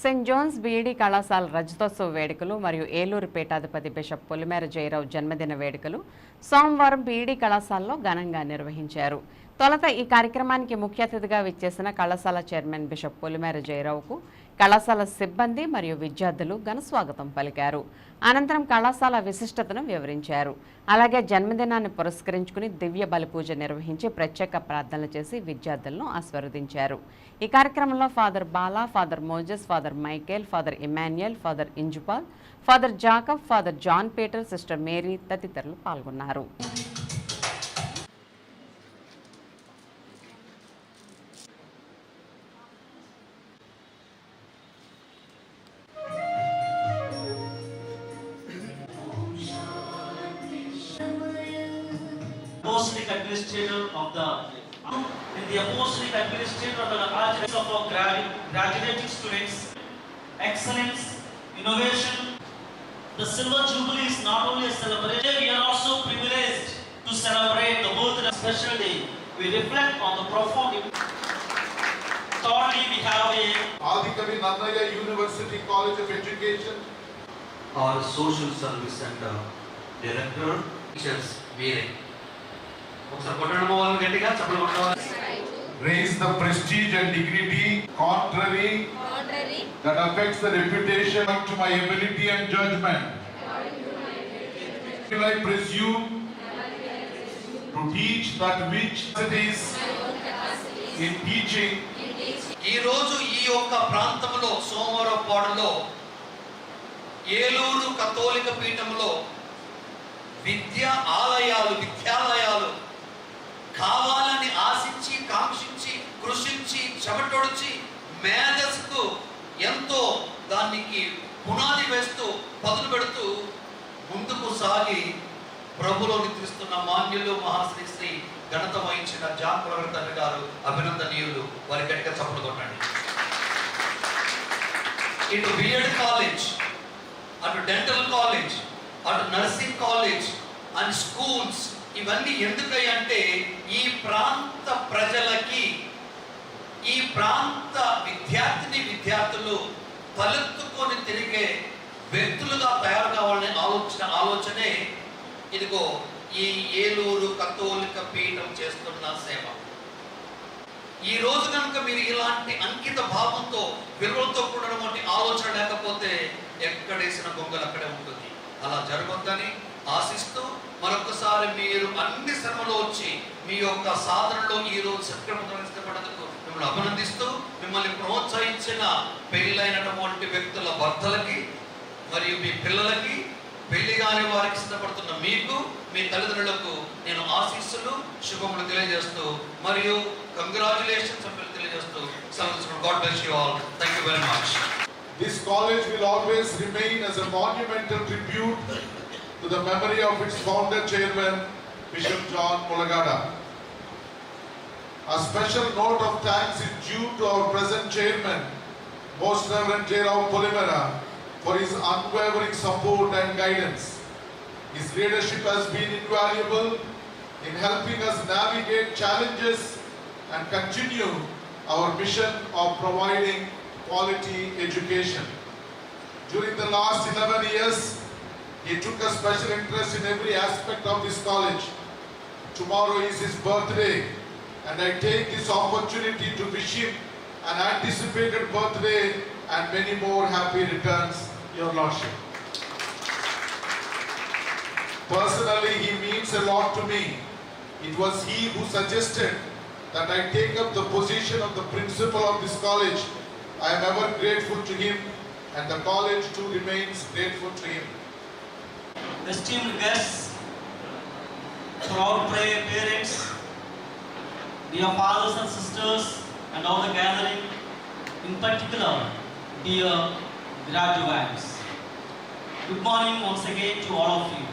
Saint Jones BEd కళాశాల రజతోత్సవ వేడుకలు మరియు ఏలూరు పీఠాధిపతి బిషప్ పొలిమేర జయరావు జన్మదిన వేడుకలు సోమవారం బీఈడీ కళాశాలలో ఘనంగా నిర్వహించారు. తొలత ఈ కార్యక్రమానికి ముఖ్య అతిథిగా విచ్చేసిన కళాశాల చైర్మన్ బిషప్ పొలిమేర జయరావుకు కళాశాల సిబ్బంది మరియు విద్యార్థులు ఘన స్వాగతం పలికారు. అనంతరం కళాశాల విశిష్టతను వివరించారు. అలాగే జన్మదినాన్ని పురస్కరించుకుని దివ్య బలిపూజ నిర్వహించి ప్రత్యేక ప్రార్థనలు చేసి విద్యార్థులను ఆస్వర్దించారు ఈ కార్యక్రమంలో father Bala father Moses father Michael father Emmanuel father Injupaul father Jacob father John Peter sister Mary తదితరులు పాల్గొన్నారు. apostolic administrator of the in the apostolic administrator of the arts of our graduating students, excellence, innovation. The Silver Jubilee is not only a celebration, we are also privileged to celebrate the birth of a special day. We reflect on the profound Thirdly, we have a Adikavi Nannaya University College of Education. Our social service center director, teachers' Vire. ఒకసారి కొట్టడం వాళ్ళని గట్టిగా చెప్పడం raise the prestige and dignity contrary contrary that affects the reputation to my ability and judgment. Will I presume to teach that which it is in teaching ఈ రోజు ఈ యొక్క ప్రాంతంలో సోమవారపాడులో ఏలూరు కథోలిక పీఠంలో విద్యా ఆలయాలు విద్యాలయాలు కావాలని ఆశించి కాంక్షించి కృషించి చెమటొడిచి మేధస్సుకు ఎంతో దానికి పునాది వేస్తూ పదులు పెడుతూ ముందుకు సాగి ప్రభులో నిద్రిస్తున్న మాన్యులు మహాశ్రీ శ్రీ ఘనత వహించిన జాన్ తండ్రి గారు అభినందనీయులు. వారి గట్టిగా చప్పుడు కొట్టండి. ఇటు బిఎడ్ కాలేజ్ అటు డెంటల్ కాలేజ్ అటు నర్సింగ్ కాలేజ్ అండ్ స్కూల్స్ ఇవన్నీ ఎందుకంటే ఈ ప్రాంత ప్రజలకి ఈ ప్రాంత విద్యార్థిని విద్యార్థులు తలెత్తుకొని తిరిగే వ్యక్తులుగా తయారు కావాలనే ఆలోచన ఆలోచనే ఇదిగో ఈ ఏలూరు కథోలిక పీఠం చేస్తున్న సేవ. ఈ రోజు కనుక మీరు ఇలాంటి అంకిత భావంతో విలువలతో కూడినటువంటి ఆలోచన లేకపోతే ఎక్కడేసిన గొంగలు అక్కడే ఉంటుంది. అలా జరగొద్దని ఆశిస్తూ మరొకసారి మీరు అన్ని శ్రమలో వచ్చి మీ యొక్క సాధనలో ఈ రోజు సత్క్రమకు మిమ్మల్ని అభినందిస్తూ మిమ్మల్ని ప్రోత్సహించిన పెళ్ళైనటువంటి వ్యక్తుల భర్తలకి మరియు మీ పిల్లలకి పెళ్ళి కాని వారికి సిద్ధపడుతున్న మీకు మీ తల్లిదండ్రులకు నేను ఆశీస్సులు శుభములు తెలియజేస్తూ మరియు కంగ్రాచులేషన్స్ సభ్యులు తెలియజేస్తూ సెలవు God bless you all thank you very much This college will always remain as a monumental tribute to the memory of its founder chairman, Bishop John Mulagada. A special note of thanks is due to our present chairman, Most Reverend J. Rao Polimera, for his unwavering support and guidance. His leadership has been invaluable in helping us navigate challenges and continue our mission of providing quality education. During the last 11 years, he took a special interest in every aspect of this college. Tomorrow is his birthday, and I take this opportunity to wish him an anticipated birthday and many more happy returns, Your Lordship. Personally, he means a lot to me. It was he who suggested that I take up the position of the principal of this college. I am ever grateful to him, and the college too remains grateful to him. Esteemed guests, proud parents, dear fathers and sisters, and all the gathering, in particular, dear graduates. Good morning once again to all of you.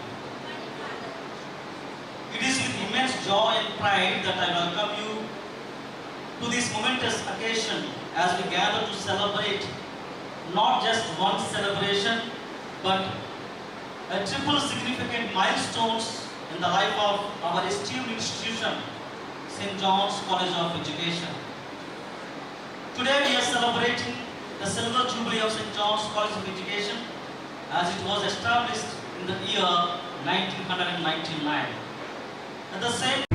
It is with immense joy and pride that I welcome you to this momentous occasion as we gather to celebrate not just one celebration, but a triple significant milestones in the life of our esteemed institution, St. John's College of Education. Today we are celebrating the silver jubilee of St. John's College of Education as it was established in the year 1999. At the same